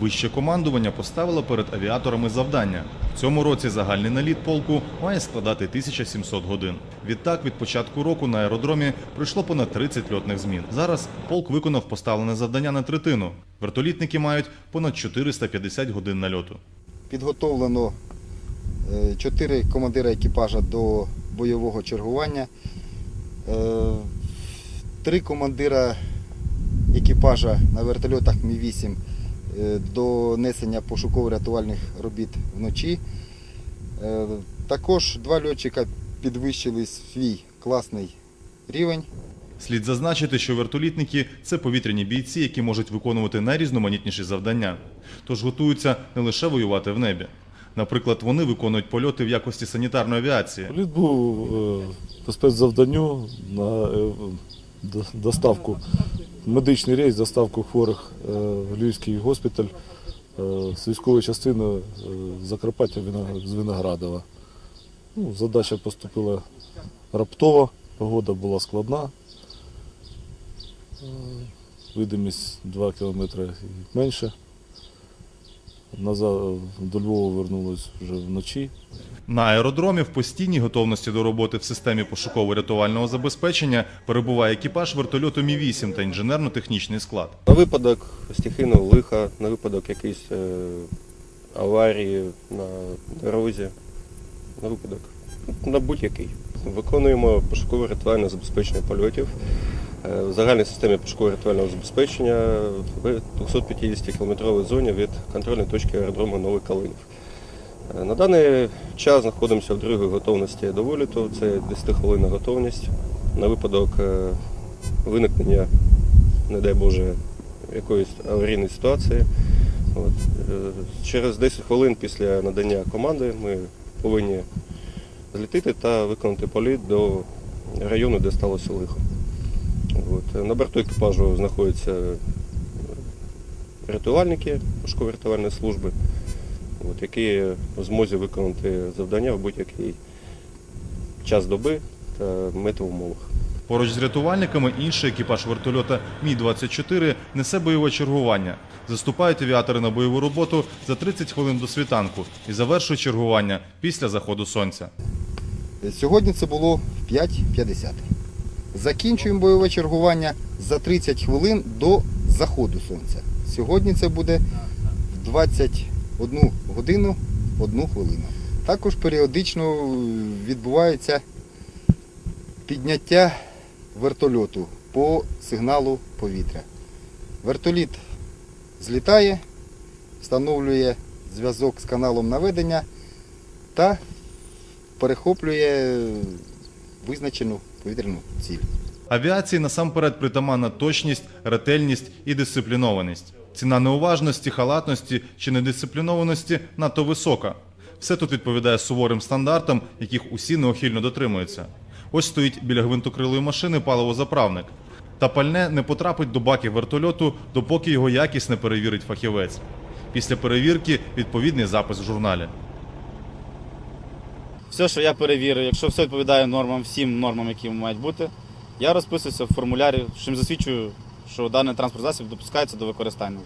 Вище командування поставило перед авіаторами завдання. В цьому році загальний наліт полку має складати 1700 годин. Відтак, від початку року на аеродромі пройшло понад 30 льотних змін. Зараз полк виконав поставлене завдання на третину. Вертолітники мають понад 450 годин нальоту. Підготовлено е, чотири командира екіпажа до бойового чергування, е, три командира екіпажа на вертольотах Мі-8 е, до несення пошуково-рятувальних робіт вночі. Е, Також два льотчика підвищили свій класний рівень. Слід зазначити, що вертолітники це повітряні бійці, які можуть виконувати найрізноманітніші завдання, тож готуються не лише воювати в небі. Наприклад, вони виконують польоти в якості санітарної авіації. Політ був е, по спецзавданню на е, доставку, медичний рейс, доставку хворих е, в Львівський госпіталь е, з військової частини е, Закарпаття з Виноградова. Ну, задача поступила раптово, погода була складна. Видимість 2 кілометри і менше. До Львова вернулись вже вночі. На аеродромі в постійній готовності до роботи в системі пошуково-рятувального забезпечення перебуває екіпаж вертольоту Мі-8 та інженерно-технічний склад. На випадок стихійного лиха, на випадок якоїсь е, аварії на дорозі, на випадок, на будь-який. Виконуємо пошуково-рятувальне забезпечення польотів в загальній системі пошуково-рятувального забезпечення в 250 кілометровій зоні від контрольної точки аеродрому Новий Калинів. Е, На даний час знаходимося в другій готовності до виліту, це 10 хвилинна готовність на випадок е, виникнення не дай Боже, якоїсь аварійної ситуації. От. е, Через 10 хвилин після надання команди ми повинні злітити та виконати політ до району, де сталося лихо. От. На борту екіпажу знаходяться рятувальники пошуково-рятувальної служби, от, які в змозі виконати завдання в будь-який час доби та метеоумовах. Поруч з рятувальниками інший екіпаж вертольота Мі-24 несе бойове чергування. Заступають авіатори на бойову роботу за 30 хвилин до світанку і завершують чергування після заходу сонця. Сьогодні це було в 5.50. Закінчуємо бойове чергування за 30 хвилин до заходу сонця. Сьогодні це буде в 21 годину 1 хвилину. Також періодично відбувається підняття вертольоту по сигналу повітря. Вертоліт злітає, встановлює зв'язок з каналом наведення та перехоплює визначену повітряну ціль. Авіації насамперед притаманна точність, ретельність і дисциплінованість. Ціна неуважності, халатності чи недисциплінованості надто висока. Все тут відповідає суворим стандартам, яких усі неохильно дотримуються. Ось стоїть біля гвинтокрилої машини паливозаправник. Та пальне не потрапить до баків вертольоту, допоки його якість не перевірить фахівець. Після перевірки відповідний запис в журналі. Все, що я перевірив, якщо все відповідає нормам, всім нормам, які мають бути, я розписуюся в формулярі, чим засвідчую, що даний транспорт засіб допускається до використання.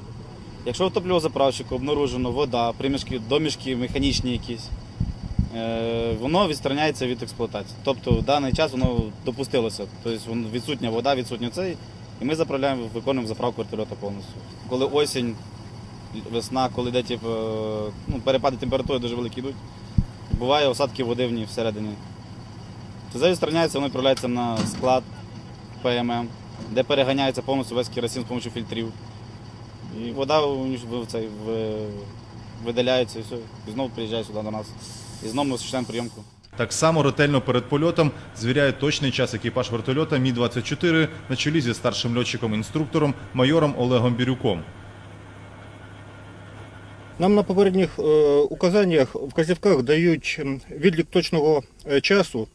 Якщо у топливозаправщику обнаружено вода, примішки, домішки механічні якісь, е, воно відстраняється від експлуатації. Тобто в даний час воно допустилося. Тобто відсутня вода, відсутня цей, і ми заправляємо, виконуємо заправку вертольота повністю. Коли осінь, весна, коли йде е, ну, перепади температури дуже великі йдуть, Буває осадки води в ній всередині. Це відстраняється, воно відправляється на склад ПММ, де переганяється повністю весь керосин з допомогою фільтрів. І вода в- цей, в- видаляється і все. І знову приїжджає сюди до нас. І знову ми осуществляємо прийомку. Так само ретельно перед польотом звіряє точний час екіпаж вертольота Мі-24 на чолі зі старшим льотчиком-інструктором майором Олегом Бірюком. Нам на попередніх е, указаннях, вказівках дають відлік точного е, часу.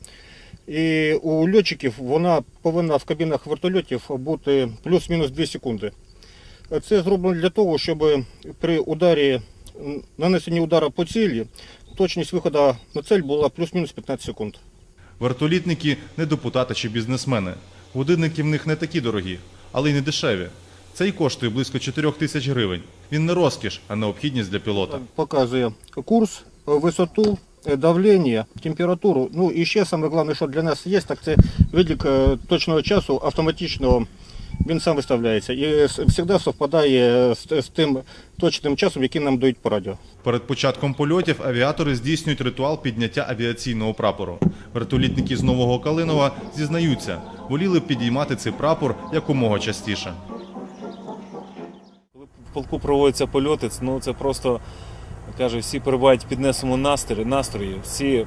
І у льотчиків вона повинна в кабінах вертольотів бути плюс-мінус 2 секунди. Це зроблено для того, щоб при ударі, нанесенні удара по цілі, точність виходу на цель була плюс-мінус 15 секунд. Вертолітники не депутати чи бізнесмени. Годинники в них не такі дорогі, але й не дешеві. Цей коштує близько 4 тисяч гривень. Він не розкіш, а необхідність для пілота. Показує курс, висоту, е, давлення, температуру. Ну і ще саме головне, що для нас є, так це відлік е, точного часу автоматичного. Він сам виставляється і завжди совпадає з, з тим точним часом, який нам дають по радіо. Перед початком польотів авіатори здійснюють ритуал підняття авіаційного прапору. Вертолітники з Нового Калинова зізнаються, воліли б підіймати цей прапор якомога частіше. Полку проводяться польоти, ну це просто каже, всі перебувають в піднесеному настрої, настрої, всі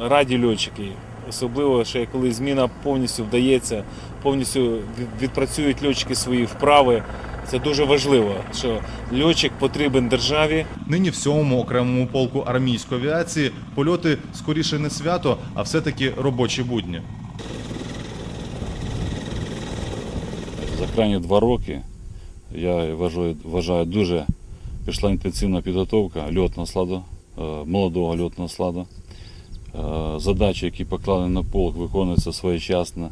раді льотчики. Особливо, ще коли зміна повністю вдається, повністю відпрацюють льотчики свої вправи. Це дуже важливо, що льотчик потрібен державі, Нині в сьомому окремому полку армійської авіації польоти скоріше не свято, а все-таки робочі будні. За крайні два роки я вважаю, вважаю дуже пішла інтенсивна підготовка льотного складу, е, молодого льотного складу. Е, Задачі, які покладені на полк, виконуються своєчасно.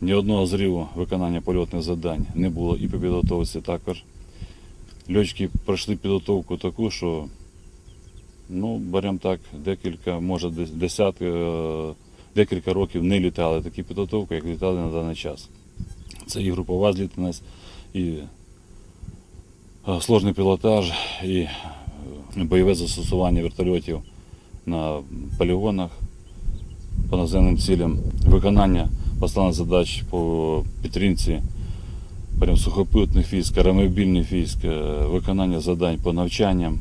Ні одного зриву виконання польотних завдань не було і по підготовці також. Льотчики пройшли підготовку таку, що ну, беремо так, декілька, може дес- десятки, е, декілька років не літали такі підготовки, як літали на даний час. Це і групова злітність, і сложний пілотаж, і е, бойове застосування вертольотів на полігонах по наземним цілям, виконання поставлених задач по підтримці сухопутних військ, аеромобільних військ, е, виконання завдань по навчанням.